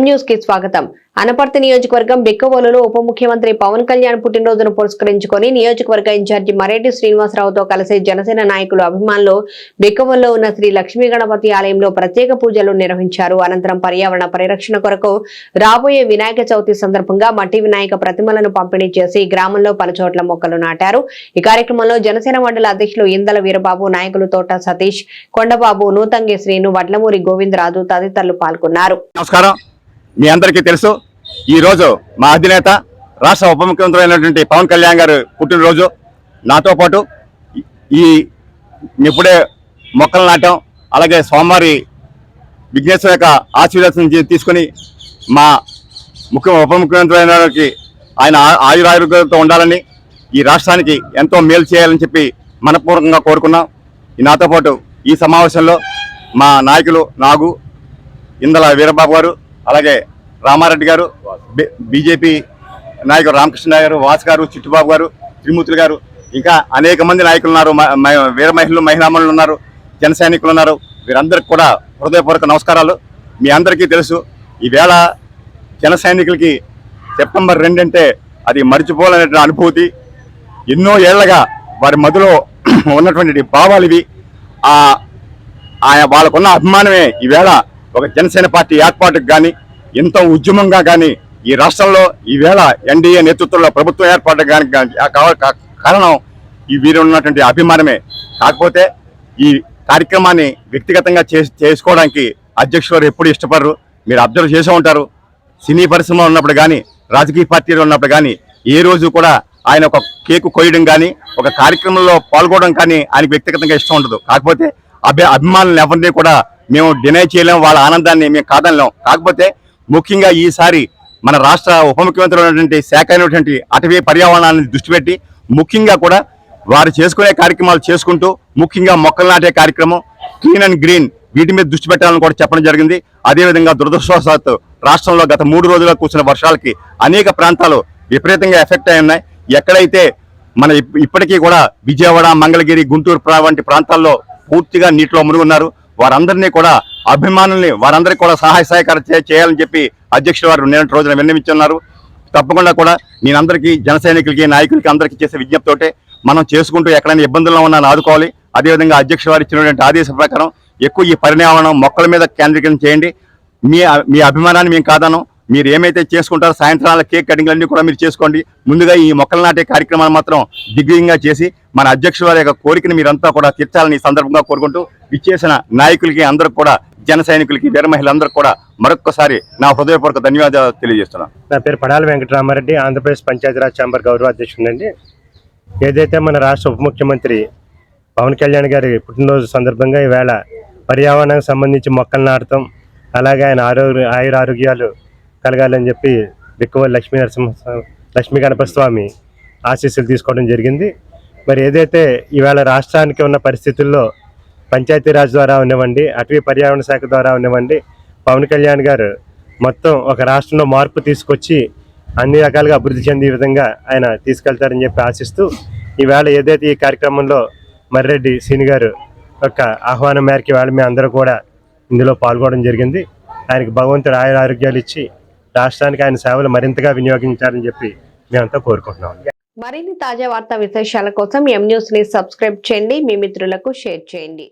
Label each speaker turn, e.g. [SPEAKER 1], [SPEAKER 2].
[SPEAKER 1] న్యూస్కి స్వాగతం. అనపర్తి నియోజకవర్గం బిక్కవోలులో ఉప ముఖ్యమంత్రి పవన్ కళ్యాణ్ పుట్టినరోజును పురస్కరించుకొని నియోజకవర్గ ఇన్ఛార్జి మరేటి శ్రీనివాసరావుతో కలిసి జనసేన నాయకులు అభిమానులు బిక్కవోల్లో ఉన్న శ్రీ లక్ష్మీ గణపతి ఆలయంలో ప్రత్యేక పూజలు నిర్వహించారు. అనంతరం పర్యావరణ పరిరక్షణ కొరకు రాబోయే వినాయక చవితి సందర్భంగా మట్టి వినాయక ప్రతిమలను పంపిణీ చేసి గ్రామంలో పలుచోట్ల మొక్కలు నాటారు. ఈ కార్యక్రమంలో జనసేన మండల అధ్యక్షులు ఇందల వీరబాబు నాయకులు తోట సతీష్ కొండబాబు నూతంగి శ్రీను వడ్లమూరి గోవిందరాజు తదితరులు పాల్గొన్నారు.
[SPEAKER 2] నమస్కారం. మీ అందరికీ తెలుసు ఈరోజు మా అధినేత రాష్ట్ర ఉప ముఖ్యమంత్రి అయినటువంటి పవన్ కళ్యాణ్ గారు పుట్టినరోజు. నాతో పాటు ఈ- ఇప్పుడే మొక్కలు నాటాం అలాగే సోమవారి విఘ్నేశ్వర యొక్క ఆశీర్వాదం తీసుకుని తీసుకొని మా ముఖ్య ఉప ముఖ్యమంత్రి అయిన వారికి ఆయన ఆ- ఉండాలని ఈ రాష్ట్రానికి ఎంతో మేలు చేయాలని చెప్పి మనపూర్వకంగా కోరుకున్నాం. ఈ నాతో పాటు ఈ సమావేశంలో మా నాయకులు నాగు ఇందల వీరబాబు గారు అలాగే రామారెడ్డి గారు బీజేపీ నాయకుడు రామకృష్ణ గారు వాస్ గారు చిట్టుబాబు గారు త్రిమూర్తులు గారు ఇంకా అనేక మంది నాయకులు ఉన్నారు. మ- మ- వీర మహిళలు మహిళామణులు ఉన్నారు జన సైనికులు ఉన్నారు. వీరందరికి కూడా హృదయపూర్వక నమస్కారాలు. మీ అందరికీ తెలుసు ఈవేళ జన సైనికులకి సెప్టెంబర్ రెండు అంటే అది మర్చిపోలేనటువంటి అనుభూతి. ఎన్నో ఏళ్ళగా వారి మధ్యలో ఉన్నటువంటి భావాలు ఇవి. ఆ వాళ్ళకున్న అభిమానమే ఈవేళ ఒక జనసేన పార్టీ ఏర్పాటుకు కానీ ఎంతో ఉద్యమంగా కానీ ఈ రాష్ట్రంలో ఈవేళ ఎన్డీఏ నేతృత్వంలో ప్రభుత్వం ఏర్పడడానికి కానీ కారణం ఈ వీరు ఉన్నటువంటి అభిమానమే. కాకపోతే ఈ కార్యక్రమాన్ని వ్యక్తిగతంగా చేసుకోవడానికి అధ్యక్షులు ఎప్పుడు ఇష్టపడరు. మీరు అబ్జర్వ్ చేసే ఉంటారు. సినీ పరిశ్రమలో ఉన్నప్పుడు కానీ రాజకీయ పార్టీలో ఉన్నప్పుడు కానీ ఏ రోజు కూడా ఆయన ఒక కేకు కొయ్యడం కానీ ఒక కార్యక్రమంలో పాల్గొనడం కానీ ఆయనకు వ్యక్తిగతంగా ఇష్టం ఉండదు. కాకపోతే అభి అభిమానులను ఎవరిని కూడా మేము డినై చేయలేం వాళ్ళ ఆనందాన్ని మేము కాదనలేం. కాకపోతే ముఖ్యంగా ఈసారి మన రాష్ట్ర ఉప ముఖ్యమంత్రి ఉన్నటువంటి శాఖ అయినటువంటి అటవీ పర్యావరణాన్ని దృష్టి పెట్టి ముఖ్యంగా కూడా వారు చేసుకునే కార్యక్రమాలు చేసుకుంటూ ముఖ్యంగా మొక్కలు నాటే కార్యక్రమం క్లీన్ అండ్ గ్రీన్ వీటి మీద దృష్టి పెట్టాలని కూడా చెప్పడం జరిగింది. అదేవిధంగా దురదృష్టవశాత్తు రాష్ట్రంలో గత మూడు రోజులుగా కూర్చున్న వర్షాలకి అనేక ప్రాంతాలు విపరీతంగా ఎఫెక్ట్ అయి ఉన్నాయి. ఎక్కడైతే మన ఇప్- ఇప్పటికీ కూడా విజయవాడ మంగళగిరి గుంటూరు వంటి ప్రాంతాల్లో పూర్తిగా నీటిలో మునుగున్నారు వారందరినీ కూడా అభిమానుల్ని వారందరికీ కూడా సహాయ సహకారం చేయాలని చెప్పి అధ్యక్షుడు వారు నిన్నటి రోజున విన్నవించున్నారు. తప్పకుండా కూడా నేనందరికీ జన సైనికులకి నాయకులకి అందరికీ చేసే విజ్ఞప్తితోటే మనం చేసుకుంటూ ఎక్కడైనా ఇబ్బందుల్లో ఉన్నా ఆదుకోవాలి అదేవిధంగా అధ్యక్ష వారు ఇచ్చినటువంటి ఆదేశం ప్రకారం ఎక్కువ ఈ పరిణామం మొక్కల మీద కేంద్రీకరణ చేయండి. మీ మీ అభిమానాన్ని మేము కాదాను మీరు ఏమైతే చేసుకుంటారో సాయంత్రాల కేక్ కటింగ్లన్నీ కూడా మీరు చేసుకోండి. ముందుగా ఈ మొక్కలు నాటే కార్యక్రమాన్ని మాత్రం దిగ్విజయంగా చేసి మన అధ్యక్షుల వారి యొక్క కోరికని మీరంతా కూడా తీర్చాలని ఈ సందర్భంగా కోరుకుంటూ విచ్చేసిన నాయకులకి అందరికి కూడా జన సైనికులకి వీర మహిళలందరికీ కూడా మరొకసారి నా హృదయపూర్వక ధన్యవాదాలు తెలియజేస్తున్నాను
[SPEAKER 3] నా పేరు పడాల వెంకటరామారెడ్డి ఆంధ్రప్రదేశ్ పంచాయతీరాజ్ ఛాంబర్ గౌరవ అధ్యక్షుడండి ఏదైతే మన రాష్ట్ర ఉప ముఖ్యమంత్రి పవన్ కళ్యాణ్ గారి పుట్టినరోజు సందర్భంగా ఈవేళ పర్యావరణానికి సంబంధించి మొక్కలు నాటడం అలాగే ఆయన ఆరోగ్య ఆయుర ఆరోగ్యాలు కలగాలని చెప్పి బిక్కవల్లి లక్ష్మీ నరసింహ లక్ష్మీ గణపతి స్వామి ఆశీస్సులు తీసుకోవడం జరిగింది. మరి ఏదైతే ఈవేళ రాష్ట్రానికి ఉన్న పరిస్థితుల్లో పంచాయతీరాజ్ ద్వారా ఉన్నవ్వండి అటవీ పర్యావరణ శాఖ ద్వారా ఉన్నవ్వండి పవన్ కళ్యాణ్ గారు మొత్తం ఒక రాష్ట్రంలో మార్పు తీసుకొచ్చి అన్ని రకాలుగా అభివృద్ధి చెందే విధంగా ఆయన తీసుకెళ్తారని చెప్పి ఆశిస్తూ ఈవేళ ఏదైతే ఈ కార్యక్రమంలో మర్రెడ్డి సీని గారు యొక్క ఆహ్వానం మేరకు ఇవాళ మేము అందరూ కూడా ఇందులో పాల్గొనడం జరిగింది. ఆయనకు భగవంతుడు ఆయుర ఆరోగ్యాలు ఇచ్చి రాష్ట్రానికి ఆయన సేవలు మరింతగా వినియోగించాలని చెప్పి మేమంతా కోరుకుంటున్నాం.
[SPEAKER 1] మరిన్ని తాజా వార్తా విశేషాల కోసం ఎం న్యూస్ని సబ్స్క్రైబ్ చేయండి. మీ మిత్రులకు షేర్ చేయండి.